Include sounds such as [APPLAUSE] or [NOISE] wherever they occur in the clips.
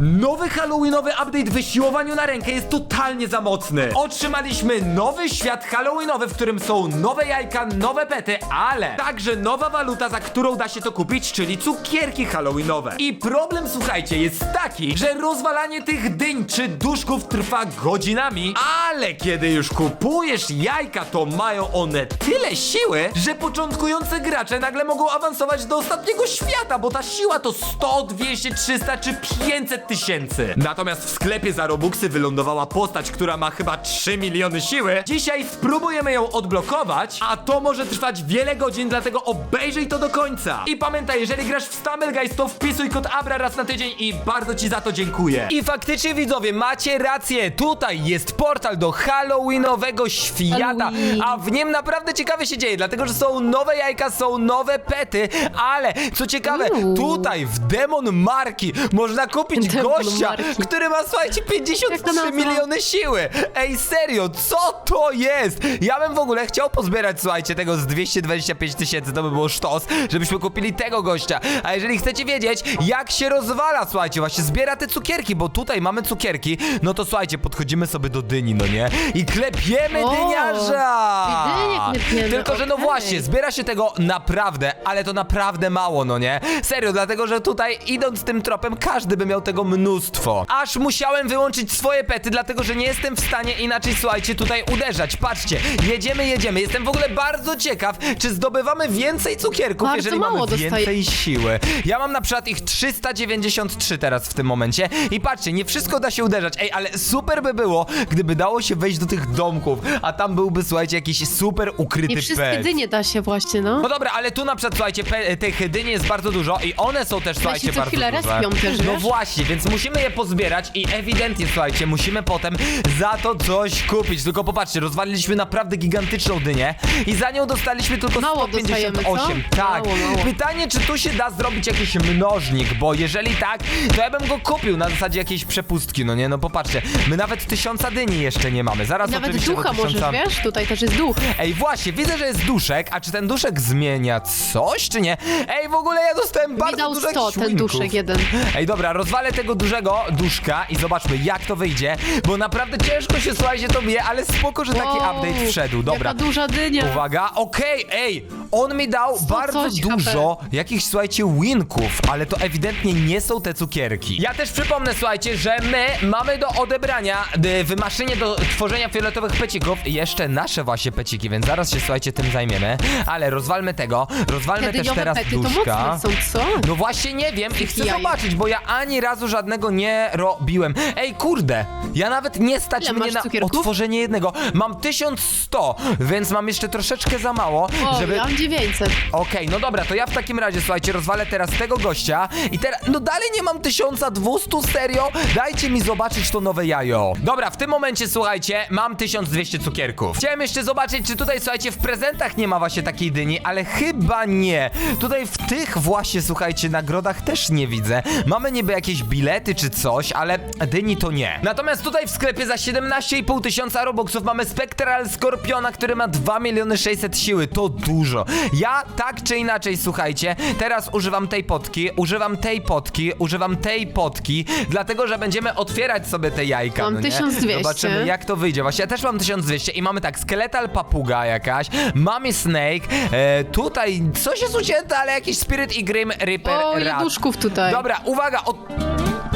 Nowy Halloweenowy update w siłowaniu na rękę jest totalnie za mocny. Otrzymaliśmy nowy świat Halloweenowy, w którym są nowe jajka, nowe pety, ale także nowa waluta, za którą da się to kupić, czyli cukierki Halloweenowe. I problem, słuchajcie, jest taki, że rozwalanie tych dyń czy duszków trwa godzinami, ale kiedy już kupujesz jajka, to mają one tyle siły, że początkujące gracze nagle mogą awansować do ostatniego świata, bo ta siła to 100, 200, 300 czy 500 tysięcy. Natomiast w sklepie za Robuxy wylądowała postać, która ma chyba 3 miliony siły. Dzisiaj spróbujemy ją odblokować, a to może trwać wiele godzin, dlatego obejrzyj to do końca. I pamiętaj, jeżeli grasz w Stumble Guys, to wpisuj kod ABRA raz na tydzień i bardzo ci za to dziękuję. I faktycznie widzowie, macie rację, tutaj jest portal do Halloweenowego świata, Halloween. a w nim naprawdę ciekawe się dzieje, dlatego że są nowe jajka, są nowe pety, ale co ciekawe, Uuu. tutaj w Demon Marki można kupić gościa, który ma, słuchajcie, Jaka 53 nazwa? miliony siły. Ej, serio, co to jest? Ja bym w ogóle chciał pozbierać, słuchajcie, tego z 225 tysięcy, to by było sztos, żebyśmy kupili tego gościa. A jeżeli chcecie wiedzieć, jak się rozwala, słuchajcie, właśnie zbiera te cukierki, bo tutaj mamy cukierki, no to słuchajcie, podchodzimy sobie do dyni, no nie? I klepiemy O, dyniarza! dynię klepiemy, Tylko, że no okej. właśnie, zbiera się tego naprawdę, ale to naprawdę mało, no nie? Serio, dlatego, że tutaj idąc tym tropem, każdy by miał tego mnóstwo. Aż musiałem wyłączyć swoje pety, dlatego, że nie jestem w stanie inaczej, słuchajcie, tutaj uderzać. Patrzcie, jedziemy, jedziemy. Jestem w ogóle bardzo ciekaw, czy zdobywamy więcej cukierków, Bardzo jeżeli mało mamy dostaję. więcej siły. Ja mam na przykład ich 393 teraz w tym momencie i patrzcie, nie wszystko da się uderzać. Ej, ale super by było, gdyby dało się wejść do tych domków, a tam byłby, słuchajcie, jakiś super ukryty Nie wszystkie pet. dynie da się właśnie, no. No dobra, ale tu na przykład, słuchajcie, pe- tych dyni jest bardzo dużo i one są też, słuchajcie, się co bardzo chwilę duże. respią też, no wiesz? właśnie, więc musimy je pozbierać i ewidentnie, słuchajcie, musimy potem za to coś kupić. Tylko popatrzcie, rozwaliliśmy naprawdę gigantyczną dynię i za nią dostaliśmy tylko Mało 158. dostajemy, co? Tak. Mało, mało. Pytanie, czy tu się da zrobić jakiś mnożnik, bo jeżeli tak, to ja bym go kupił na zasadzie jakiejś przepustki, no nie? No popatrzcie, my nawet tysiąca dyni jeszcze nie mamy. Zaraz Nawet oczywiście do ducha możesz, tysiąca... wiesz? Tutaj też jest duch. Ej, właśnie, widzę, że jest duszek, a czy ten duszek zmienia coś, czy nie? Ej, w ogóle ja dostałem Mi bardzo dał dużo 100 ten duszek jeden. Ej, dobra, rozwalę tego dużego duszka i zobaczmy, jak to wyjdzie, bo naprawdę ciężko się, słuchajcie, to bije, ale spoko, że taki Wow, update wszedł. Dobra, Jaka duża dynia. Uwaga, okej, ej, on mi dał bardzo coś HP. dużo jakichś, słuchajcie, winków, ale to ewidentnie nie są te cukierki. Ja też przypomnę, słuchajcie, że my mamy do odebrania y, w maszynie do tworzenia fioletowych pecików jeszcze nasze właśnie peciki, więc zaraz się, słuchajcie, tym zajmiemy, ale rozwalmy tego, rozwalmy Te też dyniowe teraz pety to duszka. mocne są, co? No właśnie nie wiem i chcę Jaj. zobaczyć, bo ja ani razu żadnego nie robiłem. Ej, kurde, ja nawet nie stać Ile mnie masz na cukierków? otworzenie jednego. Mam 1100, więc mam jeszcze troszeczkę za mało, O, żeby... ja mam 900. Okej, no dobra, to ja w takim razie, słuchajcie, rozwalę teraz tego gościa i teraz, no dalej nie mam 1200, serio? Dajcie mi zobaczyć to nowe jajo. Dobra, w tym momencie, słuchajcie, mam 1200 cukierków. Chciałem jeszcze zobaczyć, czy tutaj, słuchajcie, w prezentach nie ma właśnie takiej dyni, ale chyba nie. Tutaj w tych właśnie, słuchajcie, nagrodach też nie widzę. Mamy niby jakieś bilety czy coś, ale dyni to nie. Natomiast tutaj w sklepie za 17,5 tysiąca robuxów mamy Spectral Skorpiona, który ma 2 miliony 600 siły. To dużo. Ja tak czy inaczej, słuchajcie, teraz używam tej potki, używam tej potki, używam tej potki, dlatego, że będziemy otwierać sobie te jajka, Mam no nie? 1200. Zobaczymy, jak to wyjdzie. Właśnie ja też mam 1200 i mamy tak, skeletal papuga jakaś, mamy snake, e, tutaj coś jest ucięte, ale jakiś spirit i grim reaper O, rat. tutaj. Dobra, uwaga, od...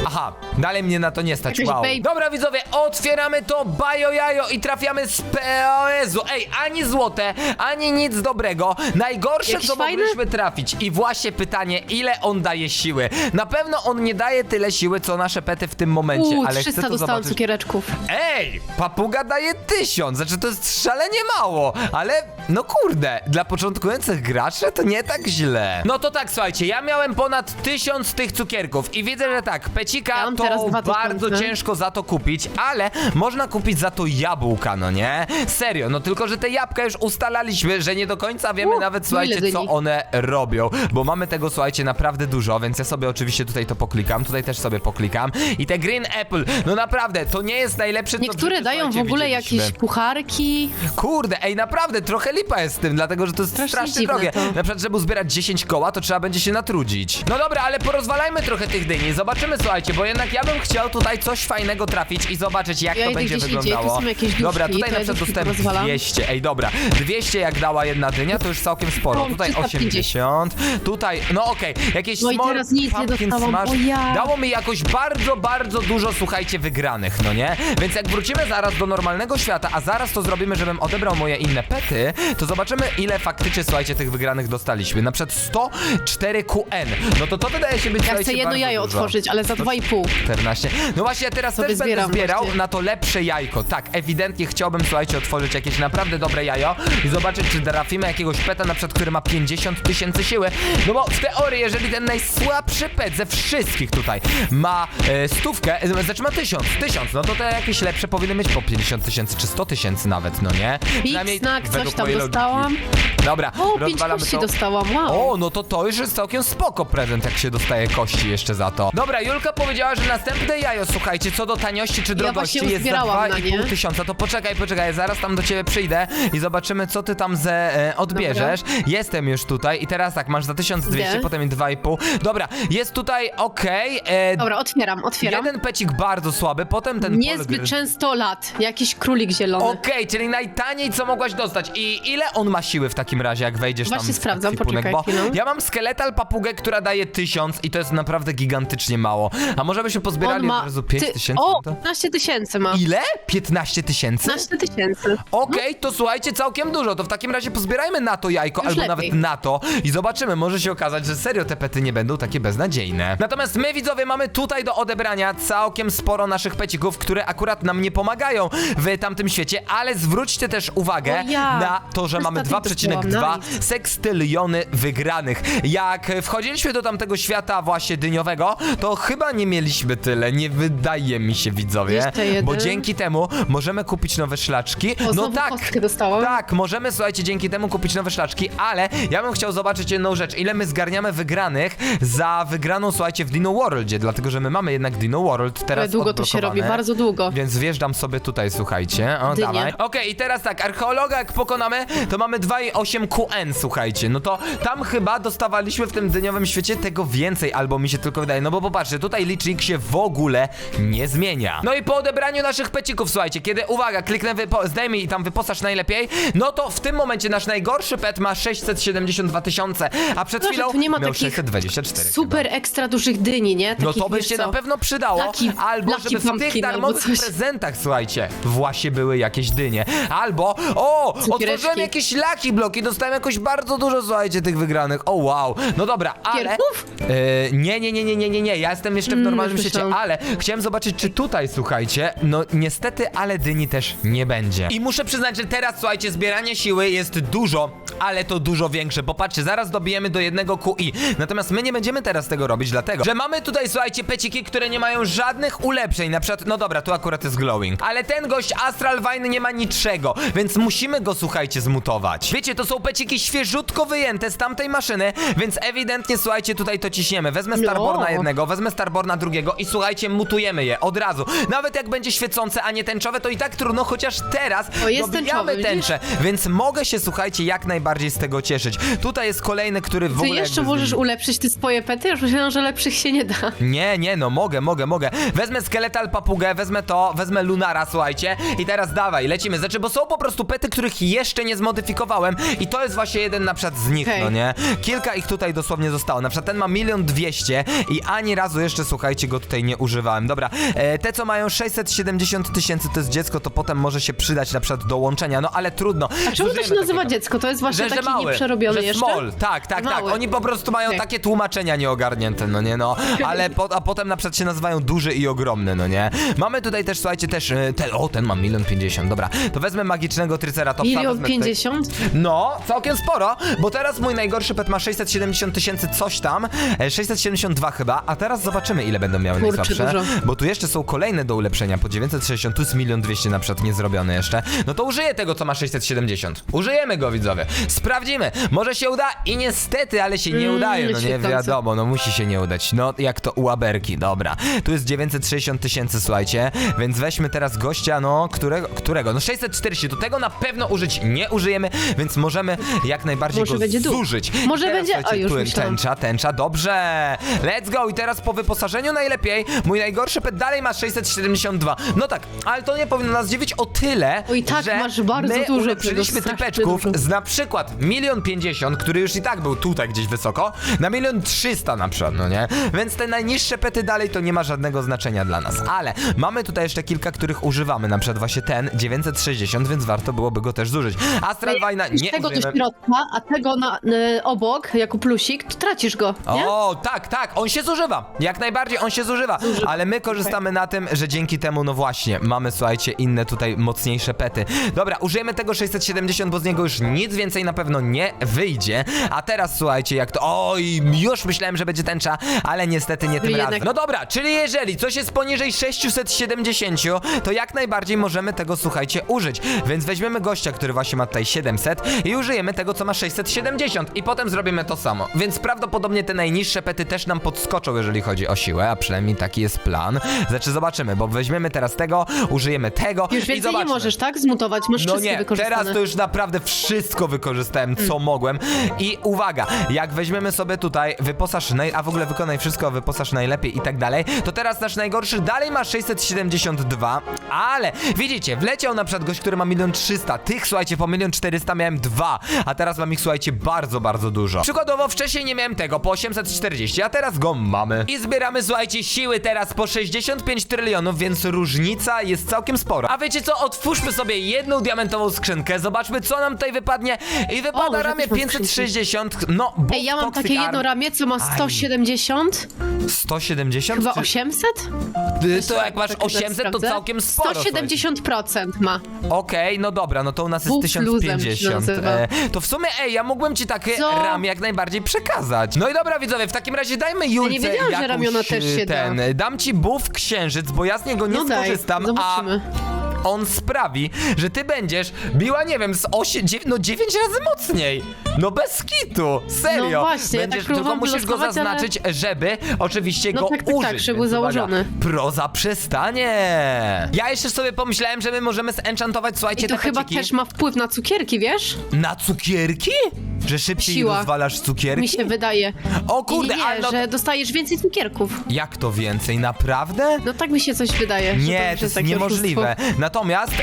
Aha, dalej mnie na to nie stać, wow. babe. Dobra widzowie, otwieramy to bajo jajo i trafiamy z POS-u. Ej, ani złote, ani nic dobrego. Najgorsze, Jakieś co fajne? mogliśmy trafić. I właśnie pytanie, ile on daje siły? Na pewno on nie daje tyle siły, co nasze pety w tym momencie, Uuu, ale 300 chcę to dostałam zobaczyć. cukiereczków. Ej, papuga daje tysiąc, znaczy to jest szalenie mało, ale no kurde, dla początkujących graczy to nie tak źle. No to tak, słuchajcie, ja miałem ponad tysiąc tych cukierków i widzę, że tak, pecika Ja mam teraz to dwa tysiące. bardzo ciężko za to kupić, ale można kupić za to jabłka, no nie? Serio, no tylko, że te jabłka już ustalaliśmy, że nie do końca wiemy U, nawet, ile słuchajcie, co one robią, bo mamy tego, słuchajcie, naprawdę dużo, więc ja sobie oczywiście tutaj to poklikam, tutaj też sobie poklikam i te green apple, no naprawdę, to nie jest najlepsze, co w Niektóre życiu, dają w słuchajcie, ogóle widzieliśmy. jakieś pucharki. Kurde, ej, naprawdę, trochę lipa jest z tym, dlatego że to jest Strasznie strasznie dziwne drogie. to. Na przykład, żeby uzbierać 10 koła, to trzeba będzie się natrudzić. No dobra, ale porozwalajmy trochę tych dyni. Zobaczymy, słuchajcie, bo jednak ja bym chciał tutaj coś fajnego trafić i zobaczyć, jak Ja to idę będzie gdzieś indziej, wyglądało. tu są jakieś dobra, duszki, tutaj to na ja przykład duszki dostałem porozwalam. 200. Ej, dobra, 200 jak dała jedna dynia, to już całkiem sporo. O, Tutaj 350. 80, tutaj, no okej, jakieś No i small teraz nic nie pumpkin dostałam, smash. o ja. Dało mi jakoś bardzo, bardzo dużo, słuchajcie, wygranych, no nie? Więc jak wrócimy zaraz do normalnego świata, a zaraz to zrobimy, żebym odebrał moje inne pety, to zobaczymy, ile faktycznie, słuchajcie, tych wygranych dostaliśmy. Na przykład 104 QN. No to to wydaje się być, Ja słuchajcie, chcę jedno bardzo jajo dużo. otworzyć, ale za 2,5. 14. No właśnie, ja teraz Sobie też będę zbierał właśnie. na to lepsze jajko. Tak, ewidentnie chciałbym, słuchajcie, otworzyć jakieś naprawdę dobre jajo i zobaczyć, czy trafimy jakiegoś peta, na przykład, który ma 50 tysięcy siły. No bo w teorii, jeżeli ten najsłabszy pet ze wszystkich tutaj ma e, stówkę, e, znaczy ma tysiąc, tysiąc, no to te jakieś lepsze powinny mieć po 50 tysięcy, czy 100 tysięcy nawet, no nie? Big snack, coś według tam mojej logiki. Dobra, O, 5 rozwalamy kości to. dostałam, wow. O, no to to już jest całkiem spoko prezent, jak się dostaje kości jeszcze za to. Dobra, Julka powiedziała, że następne jajo, słuchajcie, co do taniości czy drogości właśnie jest za uzbierałam na 2,5 nie. tysiąca. To poczekaj, poczekaj, zaraz tam do ciebie przyjdę i zobaczymy, co ty tam ze e, odbierzesz. Jestem już tutaj i teraz tak, masz za 1200, Idę. potem 2,5. Dobra, jest tutaj okej. e, Dobra, otwieram, otwieram. Jeden pecik bardzo słaby, potem ten Niezbyt polgr- często lat. Jakiś królik zielony. Okej, czyli najtaniej co mogłaś dostać. I ile on ma siły w takim takim razie, jak wejdziesz Właśnie tam. Właśnie sprawdzam, poczekaj bo. No. Ja mam skeletal papugę, która daje tysiąc i to jest naprawdę gigantycznie mało. A może byśmy pozbierali ma... od razu 5000? O, 15 tysięcy ma. Ile? 15 tysięcy? 15 tysięcy. Okej, okay, to słuchajcie, całkiem dużo. To w takim razie pozbierajmy na to jajko, Już albo lepiej. nawet na to i zobaczymy. Może się okazać, że serio te pety nie będą takie beznadziejne. Natomiast my, widzowie, mamy tutaj do odebrania całkiem sporo naszych pecików, które akurat nam nie pomagają w tamtym świecie, ale zwróćcie też uwagę ja. na to, że mamy 2,5 Sonic no 2, sekstyliony wygranych. Jak wchodziliśmy do tamtego świata właśnie dyniowego, to chyba nie mieliśmy tyle, nie wydaje mi się widzowie, bo dzięki temu możemy kupić nowe szlaczki. O, no tak, tak, możemy słuchajcie, dzięki temu kupić nowe szlaczki, ale ja bym chciał zobaczyć jedną rzecz, ile my zgarniamy wygranych za wygraną słuchajcie w Dino Worldzie, dlatego że my mamy jednak Dino World teraz Ale długo to się robi, bardzo długo. Więc wjeżdżam sobie tutaj, słuchajcie. O, Dynie. dawaj. Okej, i teraz tak, archeologa jak pokonamy, to mamy 2,8 QN, słuchajcie. No to tam chyba dostawaliśmy w tym dyniowym świecie tego więcej, albo mi się tylko wydaje. No bo popatrzcie, tutaj licznik się w ogóle nie zmienia. No i po odebraniu naszych pecików, słuchajcie, kiedy, uwaga, kliknę wypo- zdejmij i tam wyposaż najlepiej, no to w tym momencie nasz najgorszy pet ma 672 tysiące, a przed Proszę, chwilą tu nie ma miał takich 624. Super ekstra dużych dyni, nie? No Takich, to by wiesz się co? na pewno przydało, Lucky- albo Lucky żeby w tych pumpkin albo darmowych coś. prezentach, słuchajcie, właśnie były jakieś dynie. Albo, o, otworzyłem jakieś Lucky Bloki, dostałem jakoś bardzo dużo, słuchajcie, tych wygranych. O, wow. No dobra, ale... E, nie, nie, nie, nie, nie, nie, nie, ja jestem jeszcze w Mm, normalnym już świecie, ale chciałem zobaczyć, czy tutaj, słuchajcie, no niestety, ale dyni też nie będzie. I muszę przyznać, że teraz, słuchajcie, zbieranie siły jest dużo, ale to dużo większe, bo patrzcie, zaraz dobijemy do jednego QI. Natomiast my nie będziemy teraz tego robić, dlatego, że mamy tutaj, słuchajcie, peciki, które nie mają żadnych ulepszeń, na przykład, no dobra, tu akurat jest glowing, ale ten gość Astral Vine nie ma niczego, więc musimy go, słuchajcie, zmutować. Wiecie, to są peciki świeżutko wyjęte z tamtej maszyny, więc ewidentnie, słuchajcie, tutaj to ciśniemy. Wezmę No. Starborna jednego, wezmę Starborna drugiego i słuchajcie, mutujemy je od razu. Nawet jak będzie świecące, a nie tęczowe, to i tak trudno, chociaż teraz O, jest dobijamy tęczowy, tęczę, więc mogę się, słuchajcie, jak najbardziej z tego cieszyć. Tutaj jest kolejny, który w Ty ogóle... jeszcze jakby możesz ulepszyć te swoje pety? Już myślałam, że lepszych się nie da. nie, nie, no mogę, mogę, mogę. Wezmę skeletal papugę, wezmę to, wezmę lunara, słuchajcie. I teraz dawaj, lecimy. Znaczy, bo są po prostu pety, których jeszcze nie zmodyfikowałem. I to jest właśnie jeden na przykład z nich, no nie? Kilka ich tutaj dosłownie zostało. Na przykład ten ma milion dwieście i ani razu jeszcze, słuchajcie, go tutaj nie używałem. Dobra, e, te co mają 670 tysięcy, to jest dziecko, to potem może się przydać na przykład do łączenia, no ale trudno. A czemu to się nazywa takiego. dziecko? To jest właśnie taki nieprzerobiony że jeszcze? small, tak, tak, tak. Mały. Oni po prostu mają takie tłumaczenia nieogarnięte, no nie no. Ale po, a potem na przykład się nazywają duży i ogromny, no nie. Mamy tutaj też, słuchajcie, też e, ten, o, ten ma milion pięćdziesiąt, dobra. To wezmę magicznego triceratopsa. Milion wezmę tutaj- pięćdziesiąt? No, całkiem sporo, bo teraz mój najgorszy pet ma 670 tysięcy coś tam, e, 672 chyba, a teraz zobaczymy ile będą miały Kurczę, najsłabsze, dużo. bo tu jeszcze są kolejne do ulepszenia, po 960, tu jest milion dwieście na przykład nie zrobione jeszcze, no to użyję tego, co ma 670. Użyjemy go, widzowie, sprawdzimy, może się uda? I niestety, ale się nie Mm, udaje, no nie wiadomo, no musi się nie udać, no jak to u Aberki, dobra, tu jest 960 tysięcy, słuchajcie, więc weźmy teraz gościa, no, którego, którego, no 640, to tego na pewno użyć nie użyjemy, więc może możemy jak najbardziej Może go będzie dół. zużyć. Może Teraz, będzie- słuchajcie, a, już tu myślałam. tęcza, tęcza, dobrze. Let's go i teraz po wyposażeniu najlepiej. Mój najgorszy pet dalej ma 672. No tak, ale to nie powinno nas dziwić o tyle, O, i tak że masz bardzo my dużo ulepszyliśmy tego, strasznie typeczków dużo. z na przykład milion pięćdziesiąt, który już i tak był tutaj gdzieś wysoko, na milion trzysta na przykład, no nie? Więc te najniższe pety dalej to nie ma żadnego znaczenia dla nas. Ale mamy tutaj jeszcze kilka, których używamy, na przykład właśnie ten 960, więc warto byłoby go też zużyć. Astral Wajna Weź nie tego do użyjemy. środka, a tego na, y, obok, jako plusik, to tracisz go, nie? O, tak, tak, on się zużywa. Jak najbardziej on się zużywa. Ale my korzystamy na tym, że dzięki temu, no właśnie, mamy, słuchajcie, inne tutaj mocniejsze pety. Dobra, użyjemy tego 670, bo z niego już nic więcej na pewno nie wyjdzie. A teraz, słuchajcie, jak to. Oj, już myślałem, że będzie tęcza, ale niestety nie tym Jednak- razem. No dobra, czyli jeżeli coś jest poniżej 670, to jak najbardziej możemy tego, słuchajcie, użyć. Więc weźmiemy gościa, który właśnie ma tutaj 700 i użyjemy tego, co ma 670 i potem zrobimy to samo. Więc prawdopodobnie te najniższe pety też nam podskoczą, jeżeli chodzi o siłę, a przynajmniej taki jest plan. Znaczy zobaczymy, bo weźmiemy teraz tego, użyjemy tego Już i więcej nie zobaczmy. możesz, tak? Zmutować, masz No wszystkie nie, wykorzystane. teraz to już naprawdę wszystko wykorzystałem, co mogłem. I uwaga, jak weźmiemy sobie tutaj wyposaż, naj, a w ogóle wykonaj wszystko, wyposaż najlepiej i tak dalej, to teraz nasz najgorszy dalej ma 672, ale widzicie, wleciał na przykład gość, który ma 1 300, tych słuchajcie, po 1 400 miałem dwa, a teraz mam ich słuchajcie bardzo, bardzo dużo. Przykładowo wcześniej nie miałem tego, po 840, a teraz go mamy. I zbieramy słuchajcie siły teraz po 65 trylionów, więc różnica jest całkiem spora. A wiecie co, otwórzmy sobie jedną diamentową skrzynkę, zobaczmy co nam tutaj wypadnie i wypada może ramię też mam 560, no bo Ej, ja mam Toxic takie Arm- jedno ramię, co ma Aj. 170, 170? chyba Czy- 800? Ty, To jak masz Tak, tak 800 to sprawdzę. całkiem sporo. słuchajcie. 170% ma. Okej, no dobra, no to u nas jest Bóg luzem się 1050. nazywa. E, to w sumie, ej, ja mógłbym ci takie Co? ramy jak najbardziej przekazać. No i dobra, widzowie, w takim razie dajmy Julce wiedziałam, że jakąś, ramiona też się da. ten, Dam ci buff księżyc, bo ja z niego nie No daj, skorzystam, zobaczymy. On sprawi, że ty będziesz biła, nie wiem, z 8, 9, no 9 razy mocniej. No bez kitu, serio. No właśnie, ja będziesz, tak tylko próbowałam musisz go ale- zaznaczyć, żeby oczywiście No go tak, tak, tak, użyć. żeby więc był uwaga, założony. Proza przestanie. Ja jeszcze sobie pomyślałem, że my możemy zenchantować, słuchajcie, I to te chyba peciki. też ma wpływ na cukierki, wiesz? Na cukierki? Że szybciej Siła. rozwalasz cukierki? Mi się wydaje. O kurde, I nie, ale no... że dostajesz więcej cukierków. Jak to więcej? Naprawdę? No tak mi się coś wydaje. że Nie, to jest takie niemożliwe. oszustwo. Natomiast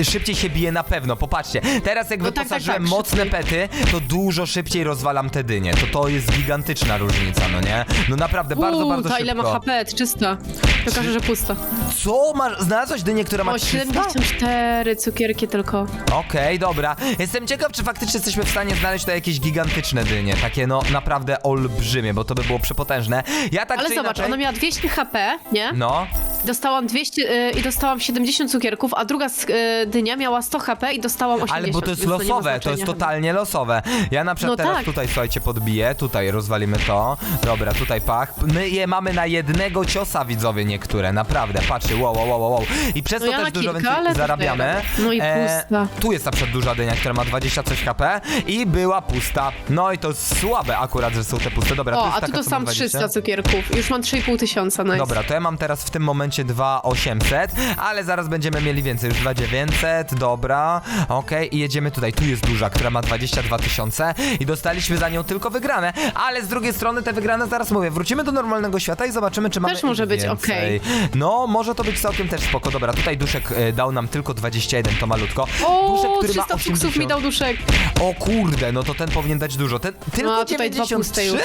e, szybciej się bije na pewno. Popatrzcie, teraz jak No tak, tak, wyposażyłem tak, mocne szybciej. pety, to dużo szybciej rozwalam te dynie. To to jest gigantyczna różnica, no nie? No naprawdę, bardzo, Uuu, bardzo ta szybko. ile ma HP, czysta. Pokażę, że pusta. Co? Masz, znalazłeś dynię, która ma O, 300? 74 cukierki tylko. Okej, dobra. Jestem ciekaw, czy faktycznie jesteśmy w stanie znaleźć tutaj jakieś gigantyczne dynie. Takie no naprawdę olbrzymie, bo to by było przepotężne. Ja tak Ale czy zobacz, inaczej... ona miała 200 HP, nie? No, Dostałam 200 y, i dostałam 70 cukierków, a druga z- y, dynia miała 100 HP i dostałam 80. ale bo to jest więc nie ma losowe, to jest totalnie losowe. Ja na przykład No teraz tak. tutaj, słuchajcie, podbiję, tutaj rozwalimy to. Dobra, tutaj pach. My je mamy na jednego ciosa, widzowie, niektóre, naprawdę. Patrzcie, wow, wow, wow, wow. I przez No to ja też na dużo kilka, więcej zarabiamy. No i pusta. tu jest na przykład duża dynia, która ma 20 coś HP i była pusta. No i to słabe akurat, że są te puste. Dobra, tu O, jest a tu taka, co ma dostałam 20. 300 cukierków. Już mam 3,5 tysiąca, nice. Dobra, to ja mam teraz w tym momencie 2800, ale zaraz będziemy mieli więcej, już 2900, dobra, okej, i jedziemy tutaj, tu jest duża, która ma 22 tysiące i dostaliśmy za nią tylko wygrane, ale z drugiej strony te wygrane, zaraz mówię, wrócimy do normalnego świata i zobaczymy, czy mamy Też może ich być więcej. okej. No, może to być całkiem też spoko, dobra, tutaj Duszek e, dał nam tylko 21, to malutko. O, Duszek, który 300 ma fuksów 80. mi dał duszek. O kurde, no to ten powinien dać dużo. Ten tylko No, tutaj dwa 93? puste już.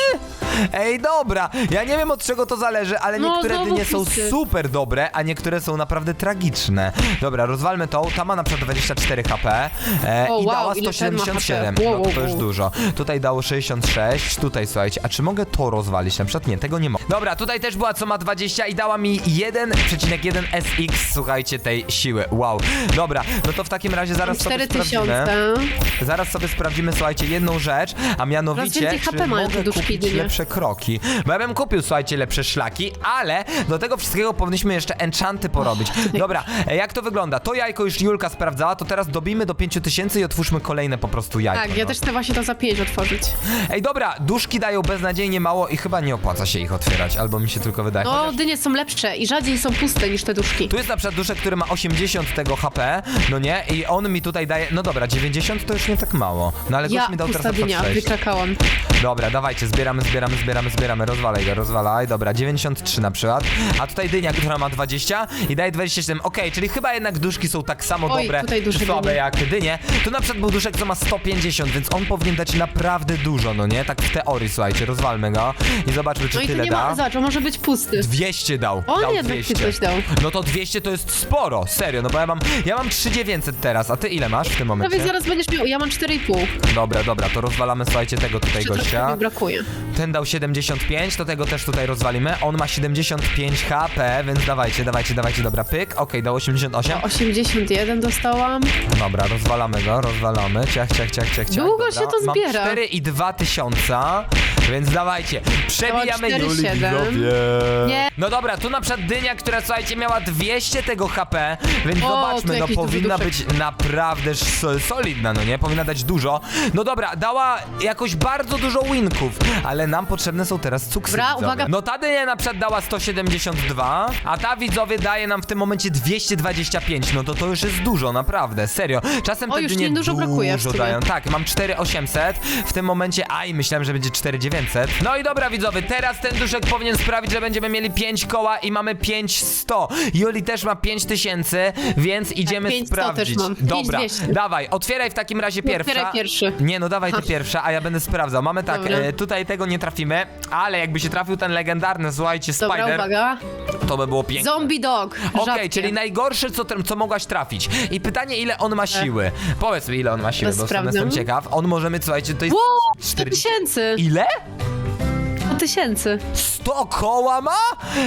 Ej, dobra. Ja nie wiem od czego to zależy, ale No, niektóre dynie są super dobre, a niektóre są naprawdę tragiczne. Dobra, rozwalmy tą. Ta ma na przykład 24 HP e, O, i wow, dała ile ten ma 177. HP? Wow, no to, wow, już wow. dużo. Tutaj dało 66, tutaj słuchajcie, a czy mogę to rozwalić? Na przykład nie, tego nie mogę. Dobra, tutaj też była co ma 20 i dała mi 1,1 SX, słuchajcie, tej siły. Wow. Dobra, no to w takim razie zaraz sobie 4000. sprawdzimy. Zaraz sobie sprawdzimy, słuchajcie, jedną rzecz, a mianowicie, więcej czy HP mają te mogę duszki kupić lepsze kroki. Bo ja bym kupił, słuchajcie, lepsze szlaki, ale do tego wszystkiego powinniśmy mogliśmy jeszcze enchanty porobić. [LAUGHS] Dobra, e, jak to wygląda? To jajko już Julka sprawdzała, to teraz dobijmy do 5000 i otwórzmy kolejne po prostu jajko. Tak, ja no. też chcę właśnie to za 5 otworzyć. Ej, dobra, duszki dają beznadziejnie mało i chyba nie opłaca się ich otwierać, albo mi się tylko wydaje. No, Chociaż dynie są lepsze i rzadziej są puste niż te duszki. Tu jest na przykład duszek, który ma 80 tego HP, no nie? I on mi tutaj daje, no dobra, 90 to już nie tak mało. No ale Ja, gość mi dał teraz na dynia, przykład 6. wykrakałam. Dobra, dawajcie, zbieramy, zbieramy, zbieramy, zbieramy, rozwalaj go, rozwalaj, dobra, 93 na przykład, a tutaj dynia, która ma 20 i daje 27, okej, czyli chyba jednak duszki są tak samo Oj, dobre, tutaj czy słabe dynie. jak dynie. Tu na przykład był duszek, co ma 150, więc on powinien dać naprawdę dużo, no nie? Tak w teorii, słuchajcie, rozwalmy go i zobaczmy, czy No i tu tyle nie da. ma, zobacz, on może być pusty. 200 dał. On dał jednak ci 200. coś dał. No to 200 to jest sporo, serio, no bo ja mam, ja mam 3900 teraz, a ty ile masz w tym No momencie? więc zaraz będziesz miał, ja mam 4,5. Dobra, dobra, to rozwalamy, słuchajcie, tego tutaj Jeszcze troszkę gościa. mi brakuje. Ten dał 75, to tego też tutaj rozwalimy. On ma 75 HP, więc dawajcie, dawajcie, dawajcie, dobra, pyk. Okej, dał 88. 81 dostałam. Dobra, rozwalamy go, rozwalamy. Ciach, ciach, ciach, ciach, ciach. Długo dobra. się to Mam zbiera. 4 i 2 tysiąca, więc dawajcie. Przebijamy Dała Juli 4,7. widzowie. Nie. No dobra, tu na przykład dynia, która słuchajcie miała 200 tego HP, więc O, zobaczmy, no jakiś duży powinna duszek. być naprawdę so- solidna, no nie? Powinna dać dużo. No dobra, dała jakoś bardzo dużo winków, ale nam potrzebne są teraz cuksy. Dobra, widzowie. uwaga. No ta dynia na przykład dała 172, a ta widzowie daje nam w tym momencie 225. No to to już jest dużo, naprawdę, serio. Czasem O, te już dynie nie dużo brakuje w dużo sumie. dają. Tak, mam 4800 w tym momencie, aj, myślałem, że będzie 4900. No i dobra widzowie, teraz ten duszek powinien sprawić, że będziemy mieli 5 koła i mamy 5100. Juli też ma 5000, więc idziemy 5100 sprawdzić. też mam. Dobra, 5200. dawaj, otwieraj w takim razie pierwsza. Otwieraj pierwszy. Nie, no dawaj ty pierwsza, a ja będę sprawdzał. Mamy tak, Dobra. e, tutaj tego nie trafimy, ale jakby się trafił ten legendarny, słuchajcie, Dobra, Spider, uwaga. To by było piękne. Zombie dog. Okej, Rzadkie. czyli najgorsze, co, tr- co mogłaś trafić. I pytanie, ile on ma siły? Powiedz mi, ile on ma siły, To bo sprawdzam. jestem ciekaw. On może mieć, słuchajcie, to jest... Wow, 100 40 tysięcy. Ile? 100 tysięcy. 100 koła ma?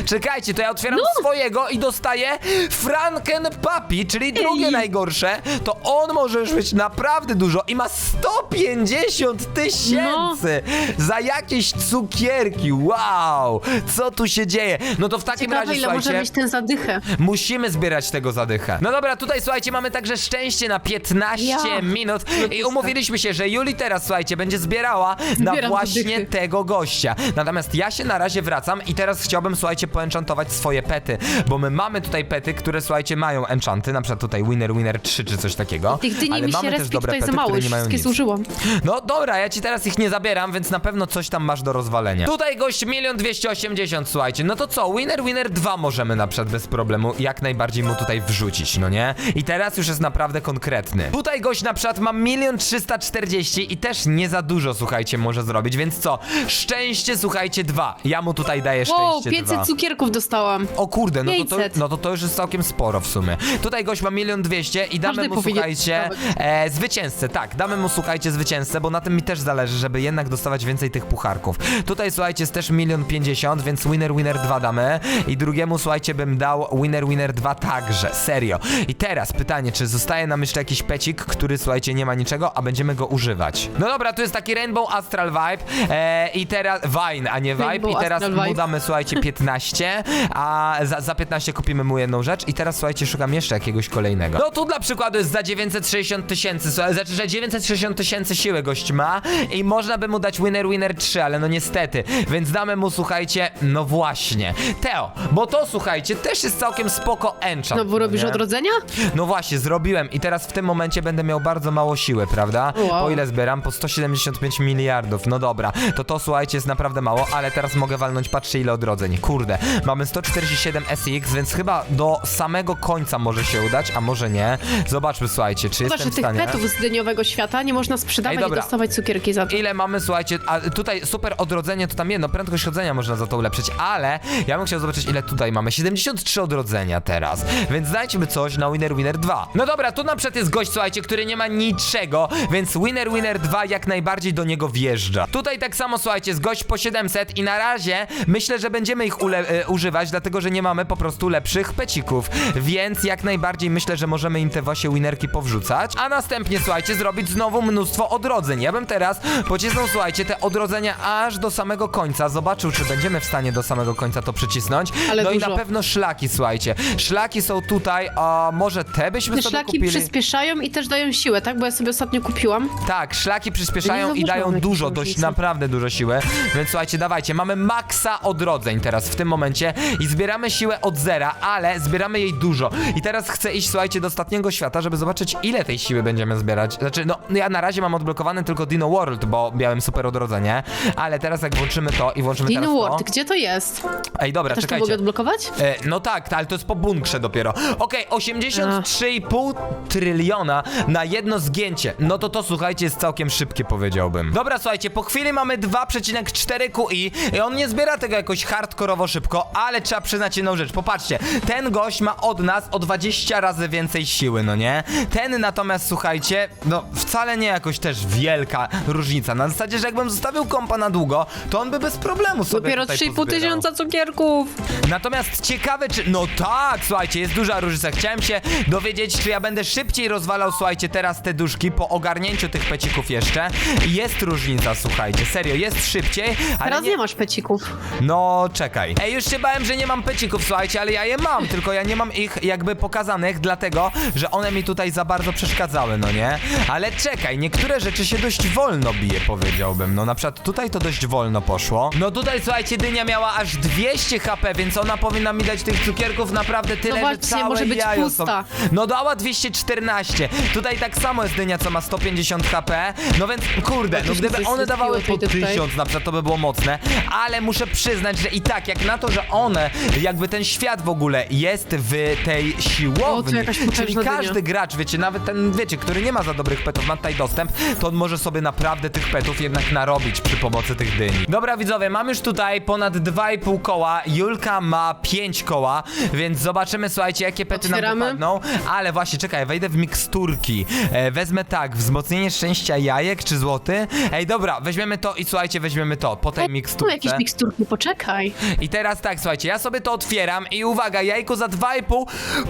Czekajcie, to ja otwieram No. swojego i dostaję Franken Papi, czyli drugie Ej. najgorsze. To on może już mieć naprawdę dużo i ma 150 tysięcy za jakieś cukierki. Wow! Co tu się dzieje? No to w takim Ciekawe, razie, ile może słuchajcie... mieć ten zadychę. Musimy zbierać tego zadychę. No dobra, tutaj słuchajcie, mamy także szczęście na 15 Ja. minut i umówiliśmy się, że Juli teraz, słuchajcie, będzie zbierała na Zbieram właśnie zadychy. tego gościa. Natomiast ja się na razie wracam i teraz chciałbym, słuchajcie, poenchantować swoje pety, bo my mamy tutaj pety, które, słuchajcie, mają enchanty, na przykład tutaj Winner Winner 3 czy coś takiego. Tych dyni ale mi się mamy też respi dobre tutaj pety, za mało, które już nie mają wszystkie nic. zużyłam. No dobra, ja ci teraz ich nie zabieram, więc na pewno coś tam masz do rozwalenia. Tutaj gość milion dwieście osiemdziesiąt, słuchajcie. No to co, Winner Winner 2 możemy na przykład bez problemu jak najbardziej mu tutaj wrzucić, no nie? I teraz już jest naprawdę konkretny. Tutaj gość na przykład ma milion trzysta czterdzieści i też nie za dużo, słuchajcie, może zrobić, więc co? Szczęście, słuchajcie, 2. Ja mu tutaj daję Wow, szczęście 500 2. cukierków dostałam. O kurde, no to, to, 500. no to to już jest całkiem sporo w sumie. Tutaj gość ma milion dwieście i damy Każdy mu, powinien słuchajcie, e, zwycięzcę, tak, damy mu, słuchajcie, zwycięzcę, bo na tym mi też zależy, żeby jednak dostawać więcej tych pucharków. Tutaj, słuchajcie, jest też milion pięćdziesiąt, więc winner, winner 2 damy i drugiemu, słuchajcie, bym dał winner, winner 2 także, serio. I teraz pytanie, czy zostaje nam jeszcze jakiś pecik, który, słuchajcie, nie ma niczego, a będziemy go używać. No dobra, tu jest taki Rainbow Astral Vibe e, i teraz, Vine, a nie Vibe Rainbow i teraz Astral mu Vibe. damy, słuchajcie, [LAUGHS] 15, a za, za 15 kupimy mu jedną rzecz i teraz, słuchajcie, szukam jeszcze jakiegoś kolejnego. No tu dla przykładu jest za 960 tysięcy, słuchaj, znaczy, że 960 tysięcy siły gość ma i można by mu dać winner, winner 3, ale no niestety, więc damy mu, słuchajcie, no właśnie, Teo, bo to, słuchajcie, też jest całkiem spoko enchant. No bo robisz nie? odrodzenia? No właśnie, zrobiłem i teraz w tym momencie będę miał bardzo mało siły, prawda? Wow. Po ile zbieram? Po 175 miliardów. No dobra, to to słuchajcie jest naprawdę mało, ale teraz mogę walnąć, patrzcie ile odrodzeń. Kurde, mamy 147 SX, więc chyba do samego końca może się udać, a może nie. Zobaczmy, słuchajcie, czy Chyba, jestem że w tych stanie. petów z dyniowego świata nie można sprzedawać Ej, dobra. i dostawać cukierki za to. Ile mamy, słuchajcie, a tutaj super odrodzenie to tam jedno, prędkość chodzenia można za to ulepszyć, ale ja bym chciał zobaczyć ile tutaj mamy. 73 odrodzenia teraz, więc znajdźmy coś na Winner Winner 2. No dobra, tu na przykład jest gość, słuchajcie, który nie ma niczego, więc Winner Winner 2 jak najbardziej do niego wjeżdża. Tutaj tak samo, słuchajcie, jest gość po 700 i na razie myślę, że będziemy ich ule- e, używać, dlatego że nie mamy po prostu lepszych pecików, więc jak najbardziej myślę, że możemy im te właśnie winerki powrzucać, a następnie, słuchajcie, zrobić znowu mnóstwo odrodzeń. Ja bym teraz pocisnął, słuchajcie, te odrodzenia aż do samego końca, zobaczył, czy będziemy w stanie do samego końca to przycisnąć. Ale no i dużo. na pewno szlaki, słuchajcie. Szlaki są tutaj, a może te byśmy Te sobie szlaki kupili? przyspieszają i też dają siłę, tak? Bo ja sobie ostatnio kupiłam. Tak, szlaki przyspieszają Nie i dają zauważyłam dużo, jakiejś dość różnicy. naprawdę dużo siły. Więc słuchajcie, dawajcie, mamy maksa odrodzeń teraz w tym momencie i zbieramy siłę od zera, ale zbieramy jej dużo. I teraz chcę iść, słuchajcie, do ostatniego świata, żeby zobaczyć, ile tej siły będziemy zbierać. Znaczy, no, ja na razie mam odblokowane tylko Dino World, bo miałem super odrodzenie, ale teraz jak włączymy to i włączymy Dino teraz World, to... gdzie to jest? Ej, dobra, Też to czekajcie. mogę odblokować? E, no tak, ale to jest po bunkrze dopiero. Okej, 83,5 tryliona na jedno zgięcie. No to to słuchajcie jest całkiem szybkie powiedziałbym. Dobra, słuchajcie, po chwili mamy 2,4 QI i on nie zbiera tego jakoś hardkorowo szybko, ale trzeba przyznać jedną rzecz. Popatrzcie, ten gość ma od nas o 20 razy więcej siły, no nie? Ten natomiast, słuchajcie, no wcale nie jakoś też wielka różnica. Na zasadzie, że jakbym zostawił kompa na długo, to on by bez problemu sobie Dopiero tutaj 3,5 pozbierał. tysiąca cukierków. Natomiast ciekawe, czy. No tak, słuchajcie, jest duża różnica. Chciałem się dowiedzieć, czy ja będę szybciej rozwalał, słuchajcie, teraz te duszki po ogarnięciu tych pecików jeszcze. Jest różnica, słuchajcie, serio, jest szybciej, ale. Teraz nie... nie masz pecików. No, czekaj. Ej, już się bałem, że nie mam pecików, słuchajcie, ale ja je mam, tylko ja nie mam ich jakby pokazanych, dlatego, że one mi tutaj za bardzo przeszkadzały, no nie? Ale czekaj, niektóre rzeczy się dość wolno bije, powiedziałbym. No na przykład tutaj to dość wolno poszło. No tutaj, słuchajcie, dynia miała aż 200 HP, więc ona powinna mi dać tych cukierków naprawdę tyle, No że właśnie, całe może być jajo pusta. Są... No dała 214. Tutaj tak samo jest dynia, co ma 150 HP. No więc, kurde, no gdyby one dawały po zbiło tutaj. 1000 na przykład, to by było mocne. Ale muszę przyznać, że i tak, jak na to, że one, jakby ten świat w ogóle jest w tej siłowni, O, to jakaś czyli dynia. każdy gracz, wiecie, nawet ten, wiecie, który nie ma za dobrych petów, ma tutaj dostęp, to on może sobie naprawdę tych petów jednak narobić przy pomocy tych dyni. Dobra widzowie, mam już tutaj ponad 2,5 koła, Julka ma 5 koła, więc zobaczymy, słuchajcie, jakie pety Otwieramy. nam wypadną. Ale właśnie, czekaj, wejdę w miksturki. E, wezmę tak, wzmocnienie szczęścia jajek czy złoty? Ej, dobra, weźmiemy to i słuchajcie, weźmiemy to po tej Tu miksturce. jakieś miksturki, poczekaj. I teraz tak, słuchajcie, ja sobie to otwieram i uwaga, jajko za 2,5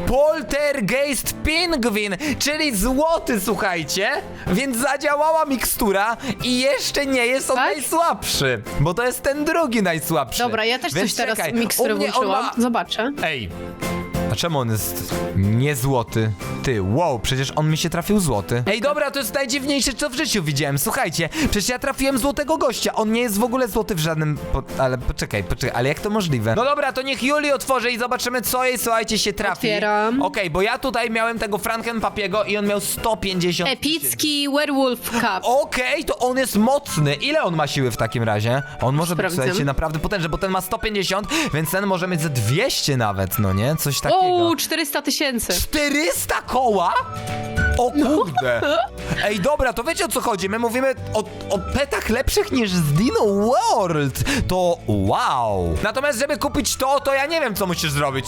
Poltergeist Pingwin, czyli złoty, słuchajcie. Więc zadziałała mikstura i jeszcze nie jest on Tak? najsłabszy, bo to jest ten drugi najsłabszy. Dobra, ja też Więc coś teraz czekaj, miksturę u mnie on włączyłam. ma- Zobaczę. Ej, a czemu on jest nie złoty? Wow, przecież on mi się trafił złoty. Ej, dobra, to jest najdziwniejsze, co w życiu widziałem. Słuchajcie, przecież ja trafiłem złotego gościa. On nie jest w ogóle złoty w żadnym. Po... Ale poczekaj, poczekaj, ale jak to możliwe? No dobra, to niech Juli otworzy i zobaczymy, co jej, słuchajcie, się trafi. Otwieram. Okej, bo ja tutaj miałem tego Frankenpapiego i on miał 150. Epicki Werewolf Cup. [LAUGHS] Okej, to on jest mocny. Ile on ma siły w takim razie? On może być, Sprawdzam. słuchajcie, naprawdę potężny, bo ten ma 150, więc ten może mieć ze 200 nawet, no nie? Coś takiego. O, 400 tysięcy. 400 koła? O kurde! Ej, dobra, to wiecie o co chodzi? My mówimy o, o petach lepszych niż z Dino World. To wow! Natomiast, żeby kupić to, to ja nie wiem, co musisz zrobić.